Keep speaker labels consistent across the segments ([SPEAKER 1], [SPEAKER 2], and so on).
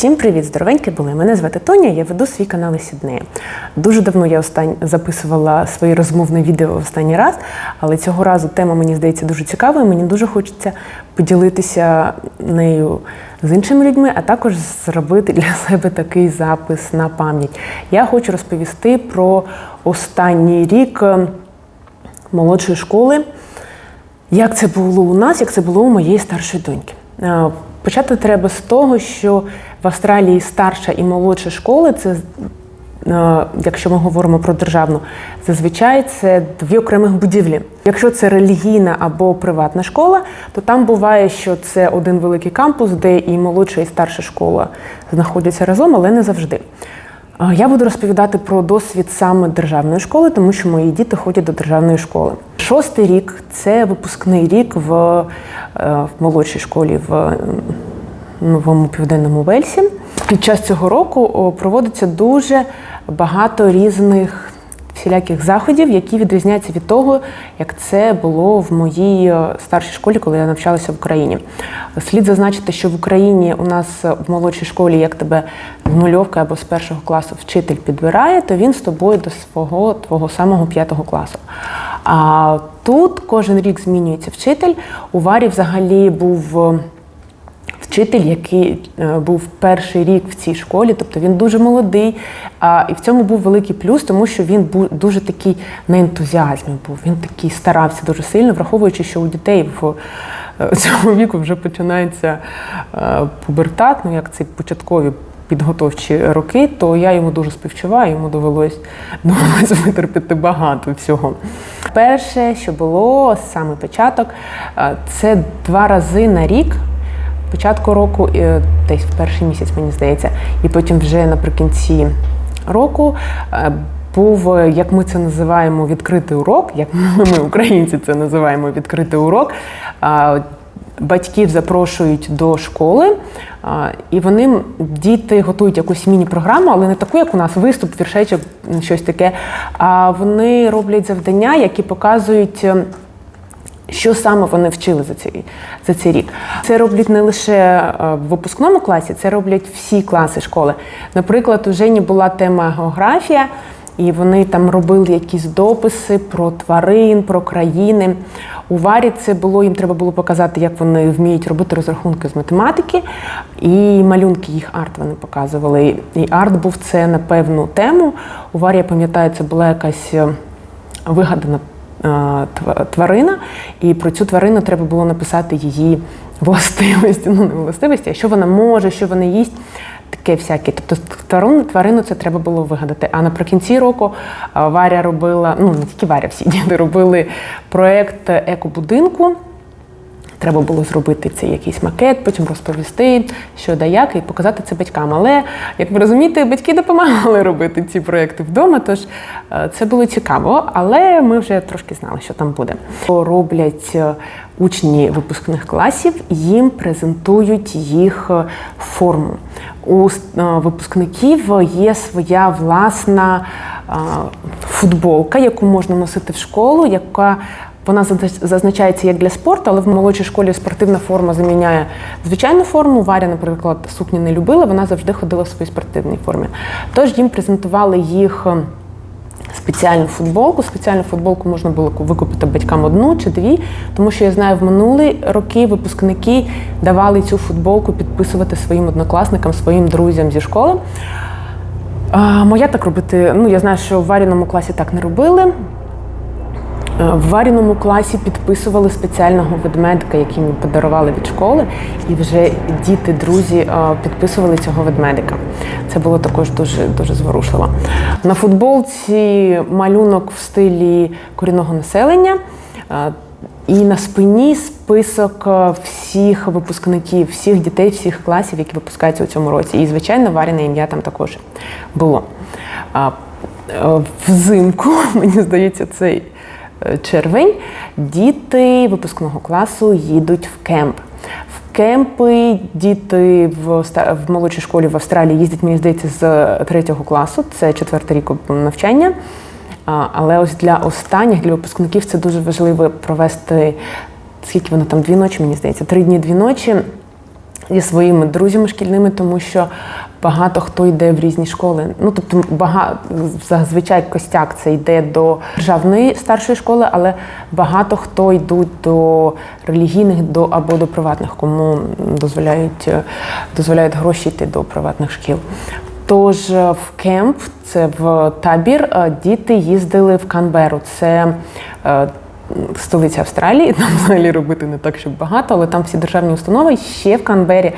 [SPEAKER 1] Всім привіт, здоровенькі були. Мене звати Тоня, я веду свій канал Сіднею. Дуже давно я остань... записувала своє розмовне відео останній раз, але цього разу тема мені здається дуже цікавою. Мені дуже хочеться поділитися нею з іншими людьми, а також зробити для себе такий запис на пам'ять. Я хочу розповісти про останній рік е, молодшої школи. Як це було у нас, як це було у моєї старшої доньки? Е, Почати треба з того, що в Австралії старша і молодша школи це. е, Якщо ми говоримо про державну, зазвичай це дві окремих будівлі. Якщо це релігійна або приватна школа, то там буває, що це один великий кампус, де і молодша, і старша школа знаходяться разом, але не завжди. Я буду розповідати про досвід саме державної школи, тому що мої діти ходять до державної школи. Шостий рік це випускний рік в, е, в молодшій школі в е, новому південному Вельсі. Під час цього року проводиться дуже багато різних всіляких заходів, які відрізняються від того, як це було в моїй старшій школі, коли я навчалася в Україні. Слід зазначити, що в Україні у нас в молодшій школі, як тебе з нульовки або з першого класу вчитель підбирає, то він з тобою до свого твого самого п'ятого класу. А тут кожен рік змінюється вчитель. У Варі взагалі був. Вчитель, який е, був перший рік в цій школі, тобто він дуже молодий. А, і в цьому був великий плюс, тому що він був дуже такий на ентузіазмі був. Він такий старався дуже сильно, враховуючи, що у дітей в е, цьому віку вже починається е, пубертат, ну як ці початкові. Підготовчі роки, то я йому дуже співчуваю, йому довелось, довелось витерпіти багато всього. Перше, що було саме початок, це два рази на рік початку року, е, десь в перший місяць, мені здається, і потім вже наприкінці року. е, Був, е, як ми це називаємо, відкритий урок, як ми, українці це називаємо відкритий урок. Батьків запрошують до школи, і вони діти готують якусь міні-програму, але не таку, як у нас виступ, віршечок, щось таке. А вони роблять завдання, які показують. Що саме вони вчили за цей, за цей рік? Це роблять не лише е, в випускному класі, це роблять всі класи школи. Наприклад, у Жені була тема географія, і вони там робили якісь дописи про тварин, про країни. У Варі це було, їм треба було показати, як вони вміють робити розрахунки з математики, і малюнки їх арт вони показували. І арт був це на певну тему. У Варі, я пам'ятаю, це була якась е, вигадана тварина, і про цю тварину треба було написати її властивості, ну не властивості, а що вона може, що вона їсть. Таке всяке. Тобто тварину, тварину це треба було вигадати. А наприкінці року е, Варя робила, ну не тільки Варя, всі діти робили проект екобудинку. Треба було зробити цей якийсь макет, потім розповісти, що да як, і показати це батькам. Але, як ви розумієте, батьки допомагали робити ці проекти вдома, тож е, це було цікаво, але ми вже трошки знали, що там буде. Роблять е, учні випускних класів, їм презентують їх е, форму. У випускників є своя власна футболка, яку можна носити в школу, яка вона зазначається як для спорту, але в молодшій школі спортивна форма заміняє звичайну форму. Варя, наприклад, сукні не любила, вона завжди ходила в своїй спортивній формі. Тож їм презентували їх. е, Спеціальну футболку. Спеціальну футболку можна було викупити батькам одну чи дві, тому що я знаю, в минулі роки випускники давали цю футболку підписувати своїм однокласникам, своїм друзям зі школи. А, моя так робити, ну я знаю, що в варіному класі так не робили. Е, В варіному класі підписували спеціального ведмедика, який мені подарували від школи, і вже діти, друзі е, підписували цього ведмедика. Це було також дуже дуже зворушливо. На футболці малюнок в стилі корінного населення. е, І на спині список всіх випускників, всіх дітей, всіх класів, які випускаються у цьому році. І, звичайно, варіне ім'я там також було. Взимку, мені здається, цей червень діти випускного класу їдуть в кемп. В кемпи діти в, в молодшій школі в Австралії їздять, мені здається, з третього класу, це четвертий рік навчання. Але ось для останніх, для випускників, це дуже важливо провести скільки воно там дві ночі, мені здається, три дні, дві ночі зі своїми друзями шкільними, тому що багато хто йде в різні школи. Ну тобто, багато зазвичай костяк це йде до державної старшої школи, але багато хто йдуть до релігійних до або до приватних, кому дозволяють, е, дозволяють гроші йти до приватних шкіл. Тож е, в кемп, це в табір, е, діти їздили в Канберу. Це столиця Австралії. Там взагалі робити не так, щоб багато, але там всі державні установи. Ще в Канбері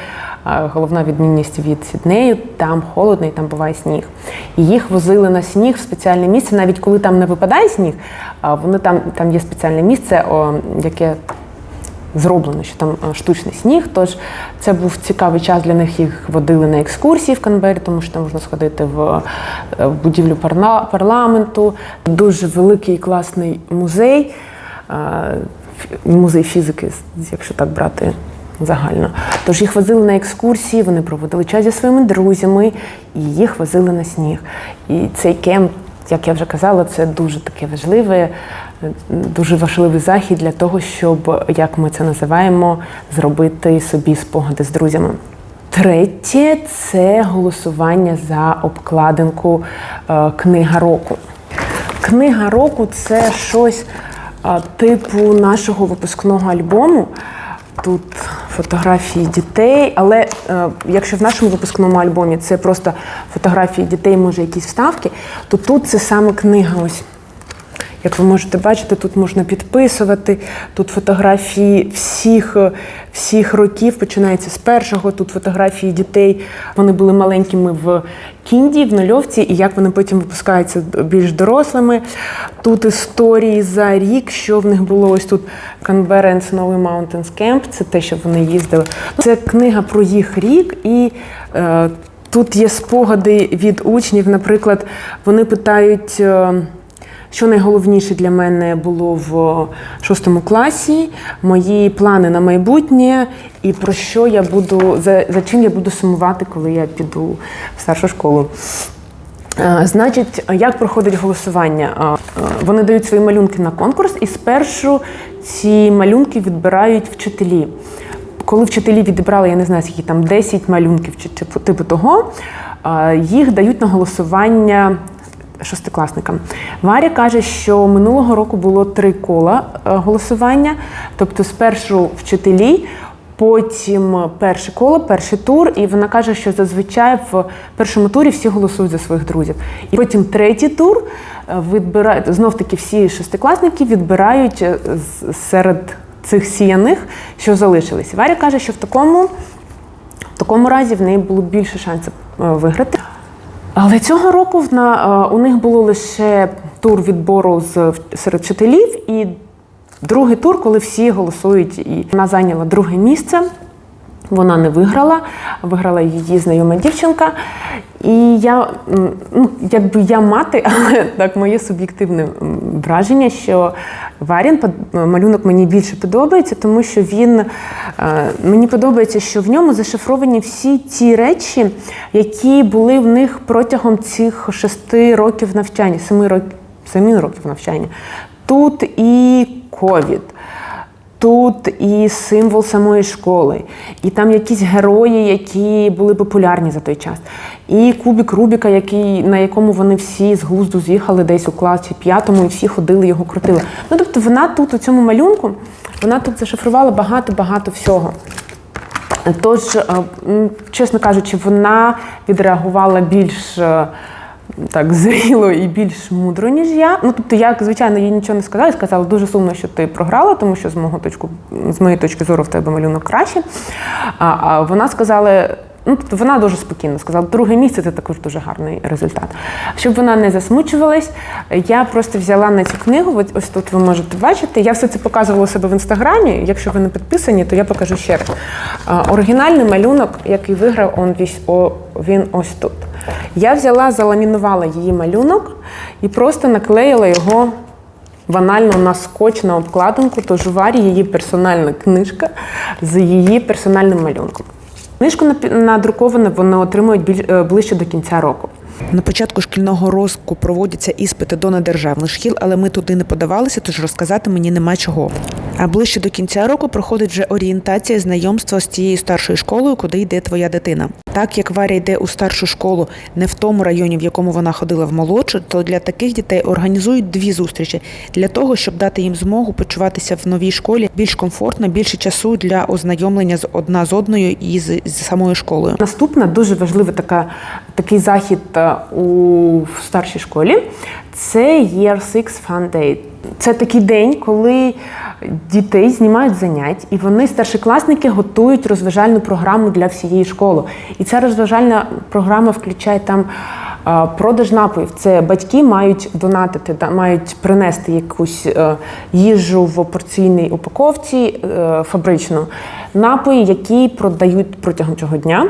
[SPEAKER 1] головна відмінність від Сіднею, там холодно і там буває сніг. І їх возили на сніг в спеціальне місце, навіть коли там не випадає сніг, вони там, там є спеціальне місце, яке зроблено, що там е, штучний сніг. Тож це був цікавий час для них. Їх водили на екскурсії в Канбері, тому що там можна сходити в е, будівлю парламенту. Дуже великий і класний музей, музей фізики, якщо так брати. Загально. Тож їх возили на екскурсії, вони проводили час зі своїми друзями і їх возили на сніг. І цей кемп, як я вже казала, це дуже таке важливе, е, дуже важливий захід для того, щоб, як ми це називаємо, зробити собі спогади з друзями. Третє це голосування за обкладинку е, книга року. Книга року це щось а, типу нашого випускного альбому. Тут фотографії дітей, але е, якщо в нашому випускному альбомі це просто фотографії дітей, може якісь вставки, то тут це саме книга. Ось як ви можете бачити, тут можна підписувати, тут фотографії всіх, е, всіх років, починається з першого, тут фотографії дітей. Вони були маленькими в кінді, в нульовці, і як вони потім випускаються більш дорослими. Тут історії за рік, що в них було ось тут and Snowy Mountains Camp, це те, що вони їздили. Це книга про їх рік і. Е, Тут є спогади від учнів. Наприклад, вони питають, е, що найголовніше для мене було в шостому класі, мої плани на майбутнє і про що я буду, за, за чим я буду сумувати, коли я піду в старшу школу. Е, Значить, як проходить голосування? Е, е, Вони дають свої малюнки на конкурс, і спершу ці малюнки відбирають вчителі. Коли вчителі відібрали, я не знаю, скільки там 10 малюнків чи типу, того, їх дають на голосування шестикласникам. Варя каже, що минулого року було три кола е, голосування, тобто спершу вчителі. Потім перше коло, перший тур, і вона каже, що зазвичай в першому турі всі голосують за своїх друзів. І потім третій тур е, відбирають знов таки всі шестикласники відбирають е, серед цих сіяних, що залишились. Варя каже, що в такому, в такому разі в неї було більше шансів виграти. Але цього року на, е, у них було лише тур відбору з серед вчителів і другий тур, коли всі голосують. І вона зайняла друге місце. Вона не виграла, виграла її знайома дівчинка. І я, ну, якби я мати, але так моє суб'єктивне враження, що Варін малюнок мені більше подобається, тому що він е, мені подобається, що в ньому зашифровані всі ті речі, які були в них протягом цих шести років навчання, семи років, семи років навчання. Тут і ковід. Тут і символ самої школи, і там якісь герої, які були популярні за той час, і кубик Рубіка, який, на якому вони всі з глузду з'їхали десь у класі п'ятому, і всі ходили, його крутили. Ну тобто вона тут у цьому малюнку, вона тут зашифрувала багато-багато всього. Тож, е, чесно кажучи, вона відреагувала більш е, так зріло і більш мудро, ніж я. Ну тобто, я, звичайно, їй нічого не сказала. Сказала, дуже сумно, що ти програла, тому що з мого точку, з моєї точки зору в тебе малюнок краще. А, а вона сказала. Ну, тобто вона дуже спокійно сказала, друге місце це також дуже гарний результат. Щоб вона не засмучувалась, я просто взяла на цю книгу. Ось тут ви можете бачити. Я все це показувала у себе в інстаграмі. Якщо ви не підписані, то я покажу ще раз. Оригінальний малюнок, який виграв, він ось тут. Я взяла, заламінувала її малюнок і просто наклеїла його банально на скотч на обкладинку, тож у Варі її персональна книжка з її персональним малюнком. Книжку надруковане вони отримують е, ближче до кінця року.
[SPEAKER 2] На початку шкільного року проводяться іспити до недержавних шкіл, але ми туди не подавалися, тож розказати мені нема чого. А ближче до кінця року проходить вже орієнтація знайомства з тією старшою школою, куди йде твоя дитина. Так як Варя йде у старшу школу не в тому районі, в якому вона ходила в молодшу, то для таких дітей організують дві зустрічі для того, щоб дати їм змогу почуватися в новій школі більш комфортно, більше часу для ознайомлення з одна з одною і з, з самою школою.
[SPEAKER 1] Наступна дуже важлива така, такий захід е, у старшій школі. Це Year 6 Fun Day. Це такий день, коли дітей знімають занять, і вони, старшокласники, готують розважальну програму для всієї школи. І ця розважальна програма включає там е, продаж напоїв. Це батьки мають донатити, мають принести якусь е, їжу в порційній упаковці е, фабричну, напої, які продають протягом цього дня.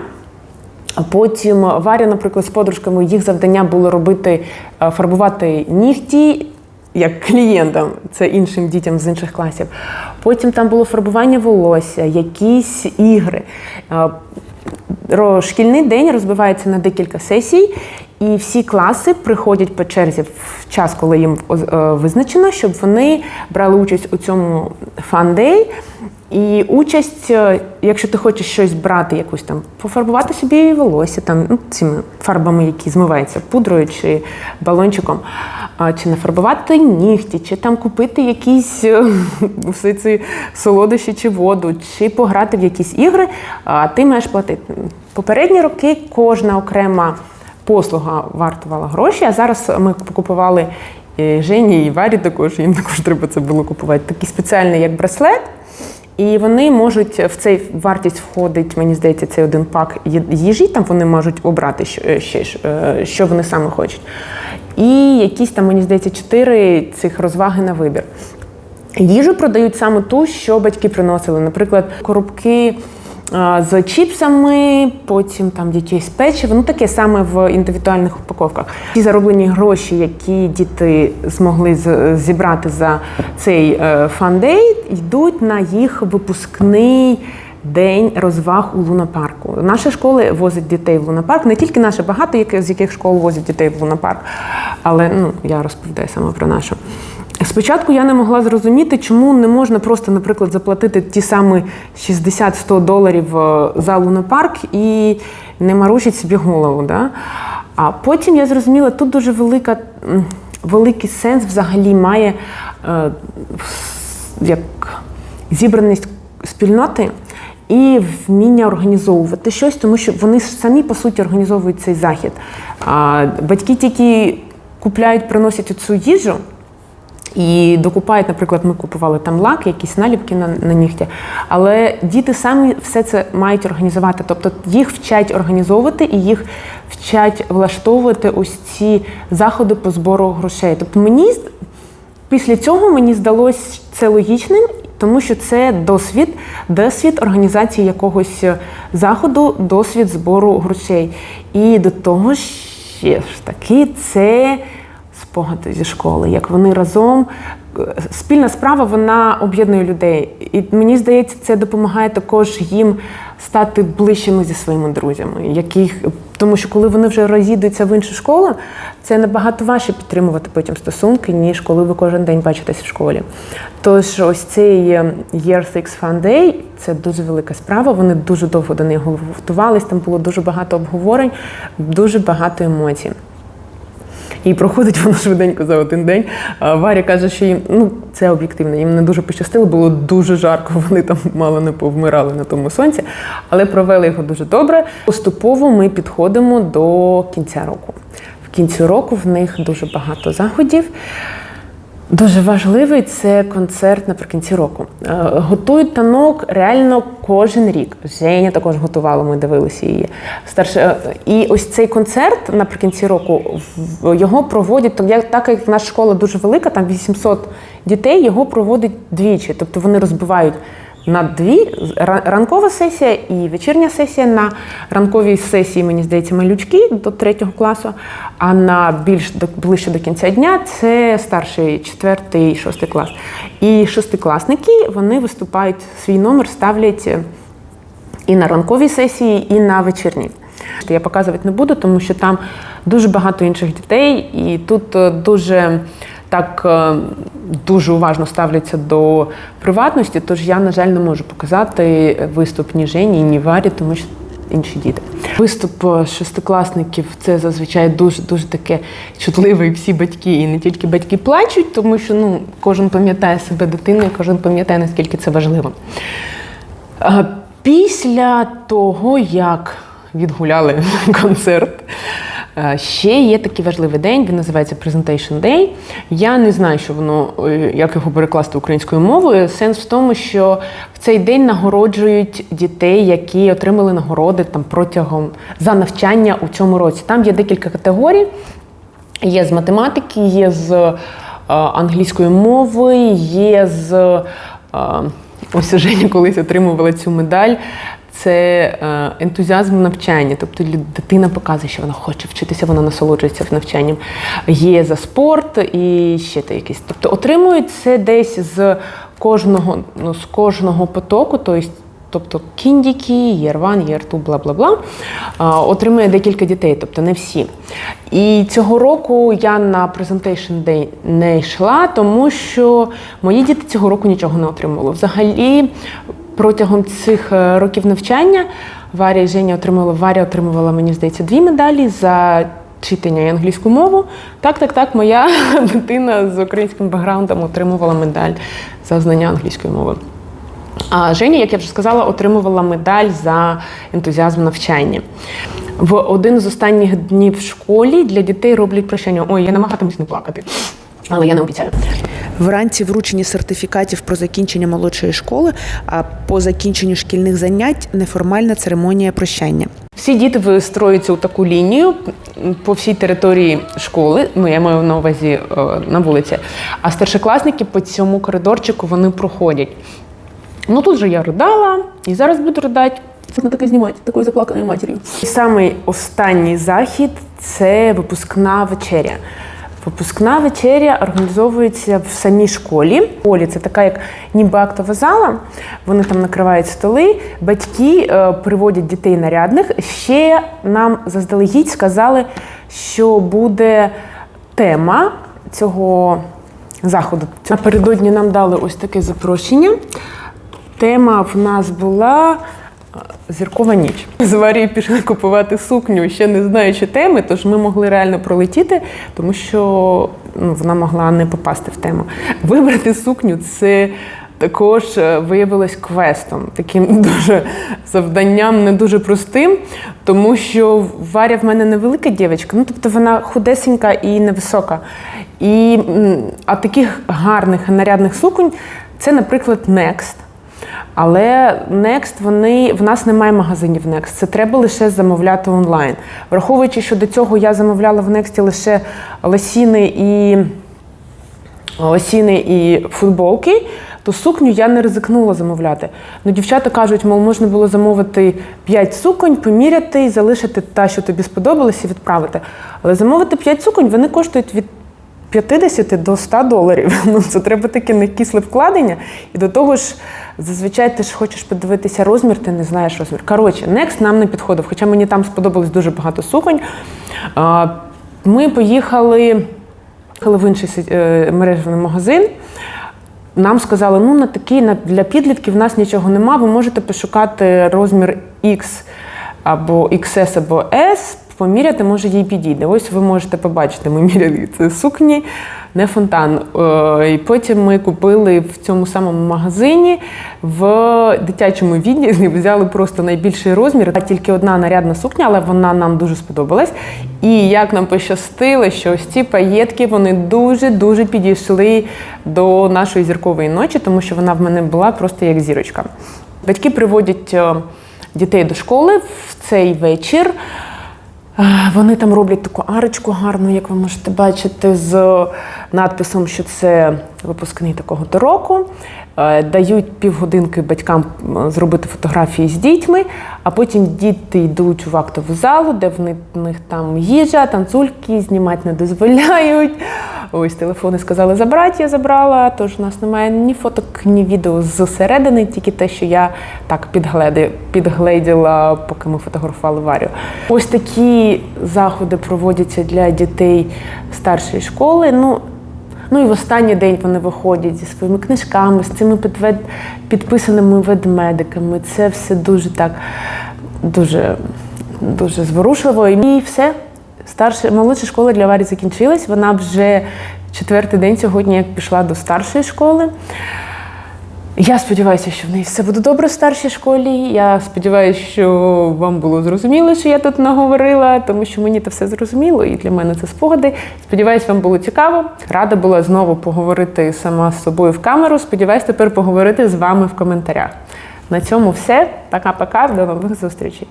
[SPEAKER 1] Потім Варя, наприклад, з подружками їх завдання було робити фарбувати нігті як клієнтам, це іншим дітям з інших класів. Потім там було фарбування волосся, якісь ігри. Шкільний день розбивається на декілька сесій, і всі класи приходять по черзі в час, коли їм е, визначено, щоб вони брали участь у цьому фан-дей. І участь, е, якщо ти хочеш щось брати, якусь там пофарбувати собі волосся, там ну, цими фарбами, які змиваються пудрою чи балончиком, чи нафарбувати нігті, чи там купити якісь е, все ці солодощі чи воду, чи пограти в якісь ігри, а ти маєш платити. Попередні роки кожна окрема послуга вартувала гроші, а зараз ми купували Жені і Варі також, їм також треба це було купувати. Такий спеціальний як браслет. І вони можуть в цей вартість входить, мені здається, цей один пак їжі. Там вони можуть обрати е, ще е, що вони саме хочуть. І якісь там, мені здається, чотири цих розваги на вибір. Їжу продають саме ту, що батьки приносили. Наприклад, коробки з чіпсами, потім там якесь печиво, ну таке саме в індивідуальних упаковках. Ті зароблені гроші, які діти змогли зібрати за цей е, фан-дей, йдуть на їх випускний. День розваг у лунопарку. Наша школа возить дітей в лунопарк. Не тільки наша, багато з яких школ возять дітей в лунопарк. Але ну, я розповідаю саме про нашу. Спочатку я не могла зрозуміти, чому не можна просто, наприклад, заплатити ті самі 60-100 доларів е, за лунопарк і не марушить собі голову. Да? А потім я зрозуміла, тут дуже велика, великий сенс взагалі має е, як зібраність спільноти. І вміння організовувати щось, тому що вони самі по суті організовують цей захід. А батьки тільки купляють, приносять цю їжу, і докупають, наприклад, ми купували там лак, якісь наліпки на, на нігті. Але діти самі все це мають організувати. Тобто їх вчать організовувати і їх вчать влаштовувати ось ці заходи по збору грошей. Тобто мені після цього мені здалось це логічним, тому що це досвід, досвід організації якогось е, заходу, досвід збору грошей. І до того ж таки це спогади зі школи, як вони разом. е, Спільна справа вона об'єднує людей. І мені здається, це допомагає також їм стати ближчими зі своїми друзями, яких тому що коли вони вже роз'їдуться в іншу школу, це набагато важче підтримувати потім стосунки, ніж коли ви кожен день бачитесь в школі. Тож ось цей е, Year Six Fun Day – це дуже велика справа. Вони дуже довго до нього готувались, там було дуже багато обговорень, дуже багато емоцій. І проходить воно швиденько за один день. Варя каже, що їм ну це об'єктивно, їм не дуже пощастило, було дуже жарко. Вони там мало не повмирали на тому сонці, але провели його дуже добре. Поступово ми підходимо до кінця року. В кінці року в них дуже багато заходів. Дуже важливий це концерт наприкінці року. Е, Готують танок реально кожен рік. Женя також готувала, ми дивилися її. Старше, е, і ось цей концерт наприкінці року його проводять, так як, наша школа дуже велика, там 800 дітей, його проводять двічі. Тобто вони розбивають на дві ранкова сесія і вечірня сесія. На ранковій сесії, мені здається, малючки до третього класу, а на більш до, ближче до кінця дня це старший, четвертий, шостий клас. І шостикласники вони виступають свій номер, ставлять е, і на ранковій сесії, і на вечірній. Я показувати не буду, тому що там дуже багато інших дітей, і тут е, дуже так е, дуже уважно ставляться до приватності, тож я, на жаль, не можу показати виступ ні Жені, ні Варі, тому що інші діти. Виступ е, шестикласників це зазвичай дуже дуже таке чутливе, всі батьки, і не тільки батьки плачуть, тому що ну кожен пам'ятає себе дитиною, кожен пам'ятає наскільки це важливо. Е, Після того, як відгуляли концерт, ще є такий важливий день, він називається Presentation Day. Я не знаю, що воно, е, як його перекласти українською мовою. Сенс в тому, що в цей день нагороджують дітей, які отримали нагороди там протягом за навчання у цьому році. Там є декілька категорій. Є з математики, є з е, англійської мови, є з. е, ось Женя колись отримувала цю медаль. Це е, ентузіазм навчання, тобто дитина показує, що вона хоче вчитися, вона насолоджується навчанням. Є за спорт і ще те якісь. Тобто отримують це десь з кожного, ну, з кожного потоку, тобто Тобто кіндіки, year two, бла бла бла, отримує декілька дітей, тобто не всі. І цього року я на Presentation Day не йшла, тому що мої діти цього року нічого не отримували. Взагалі, протягом цих е, років навчання Варя і Женя отримала, Варя отримувала, мені здається, дві медалі за читання і англійську мову. Так, так, так, моя дитина з українським бекграундом отримувала медаль за знання англійської мови. А Женя, як я вже сказала, отримувала медаль за ентузіазм навчання. В один з останніх днів в школі для дітей роблять прощання. Ой, я намагатимусь не плакати, але я не обіцяю.
[SPEAKER 2] Вранці вручені сертифікатів про закінчення молодшої школи, а по закінченню шкільних занять неформальна церемонія прощання.
[SPEAKER 1] Всі діти вистроюються у таку лінію по всій території школи. Ну, я маю на увазі е, на вулиці. А старшокласники по цьому коридорчику вони проходять. Ну тут же я ридала і зараз буду ридати.
[SPEAKER 3] Можна таке знімати, такою заплаканою матір'ю.
[SPEAKER 1] І Самий останній захід це випускна вечеря. Випускна вечеря організовується в самій школі. Полі це така, як ніби актова зала. Вони там накривають столи. Батьки е, приводять дітей нарядних. Ще нам заздалегідь сказали, що буде тема цього заходу. Напередодні нам дали ось таке запрошення. Тема в нас була зіркова ніч. З Варією пішли купувати сукню, ще не знаючи теми, тож ми могли реально пролетіти, тому що ну, вона могла не попасти в тему. Вибрати сукню це також е, виявилось квестом, таким дуже завданням не дуже простим, тому що Варя в мене невелика дівчинка, ну тобто вона худесенька і невисока. І, а таких гарних нарядних суконь це, наприклад, Next. Але Next, вони в нас немає магазинів Next. Це треба лише замовляти онлайн. Враховуючи, що до цього я замовляла в Next лише лосіни і лосіни і футболки, то сукню я не ризикнула замовляти. Ну, дівчата кажуть, мол, можна було замовити 5 суконь, поміряти і залишити та, що тобі сподобалось, і відправити. Але замовити 5 суконь вони коштують від 50 до 100 доларів. Ну, це треба таке некисле вкладення. І до того ж, зазвичай ти ж хочеш подивитися розмір, ти не знаєш розмір. Коротше, Next нам не підходив, хоча мені там сподобалось дуже багато суконь. Ми поїхали в інший е, мережевий магазин. Нам сказали, ну на такий на для підлітків в нас нічого нема. Ви можете пошукати розмір X або XS або S, поміряти, може їй підійде. Ось ви можете побачити, ми міряли це сукні, не фонтан. Е, І потім ми купили в цьому самому магазині в дитячому відділі, взяли просто найбільший розмір. Тільки одна нарядна сукня, але вона нам дуже сподобалась. І як нам пощастило, що ось ці паєтки вони дуже-дуже підійшли до нашої зіркової ночі, тому що вона в мене була просто як зірочка. Батьки приводять е, дітей до школи в цей вечір. Е, Вони там роблять таку арочку гарну, як ви можете бачити, з надписом, що це випускний такого то року. Е, Дають півгодинки батькам зробити фотографії з дітьми, а потім діти йдуть в актову залу, де в них, там їжа, танцульки, знімати не дозволяють. Ось телефони сказали забрати, я забрала. Тож у нас немає ні фоток, ні відео зсередини, тільки те, що я так підгледіла, поки ми фотографували Варю. Ось такі заходи проводяться для дітей старшої школи. Ну, Ну і в останній день вони виходять зі своїми книжками, з цими підвед... підписаними ведмедиками. Це все дуже так, дуже, дуже зворушливо. І все. Старша, молодша школа для Варі закінчилась. Вона вже четвертий день сьогодні як пішла до старшої школи. Я сподіваюся, що в неї все буде добре в старшій школі. Я сподіваюся, що вам було зрозуміло, що я тут наговорила, тому що мені це все зрозуміло, і для мене це спогади. Сподіваюсь, вам було цікаво. Рада була знову поговорити сама з собою в камеру. Сподіваюсь, тепер поговорити з вами в коментарях. На цьому все. Пока-пока, до нових зустрічей.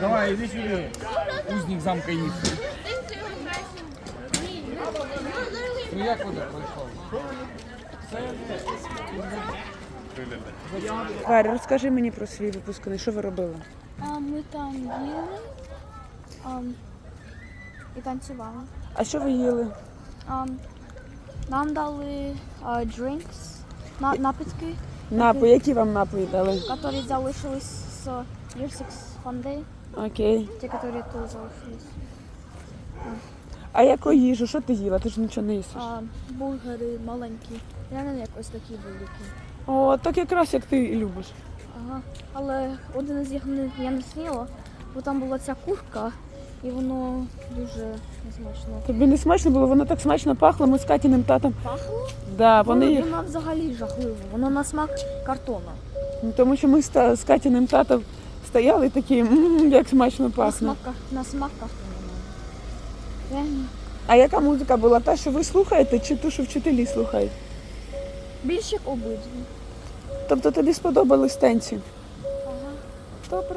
[SPEAKER 4] Давай, иди сюда. Узник замка їх. Ну як куди прийшов?
[SPEAKER 5] Варя, розкажи мені про свій випускний, що ви робили?
[SPEAKER 6] А, ми там їли а, і танцювали.
[SPEAKER 5] А що ви їли?
[SPEAKER 6] А, нам дали а, drinks, на, напитки,
[SPEAKER 5] Напої, які вам напої дали?
[SPEAKER 6] які залишились з 6 Day,
[SPEAKER 5] Окей.
[SPEAKER 6] ті, які тут залишились.
[SPEAKER 5] А яку їжу? Що ти їла? Ти ж нічого не їсиш.
[SPEAKER 6] А, бургери маленькі, я не якось такі великі.
[SPEAKER 5] О, так якраз як ти і любиш.
[SPEAKER 6] Ага. Але один із їх я не сніла, бо там була ця курка, і воно дуже несмачно.
[SPEAKER 5] Тобі не смачно було, воно так смачно пахло, ми з Катіним татом.
[SPEAKER 6] Пахло?
[SPEAKER 5] Да, вони їх.
[SPEAKER 6] Вона взагалі жахливо. Воно на смак картона.
[SPEAKER 5] Ну, Тому що ми з, Катіним татом стояли такі, «М, як смачно
[SPEAKER 6] На
[SPEAKER 5] пахне.
[SPEAKER 6] смак, на смак картона. Реально.
[SPEAKER 5] А яка музика була? Та, що ви слухаєте, чи ту, що вчителі слухають?
[SPEAKER 6] Більш як обидві.
[SPEAKER 5] Тобто тобі сподобались танці?
[SPEAKER 6] Ага.
[SPEAKER 5] Добре.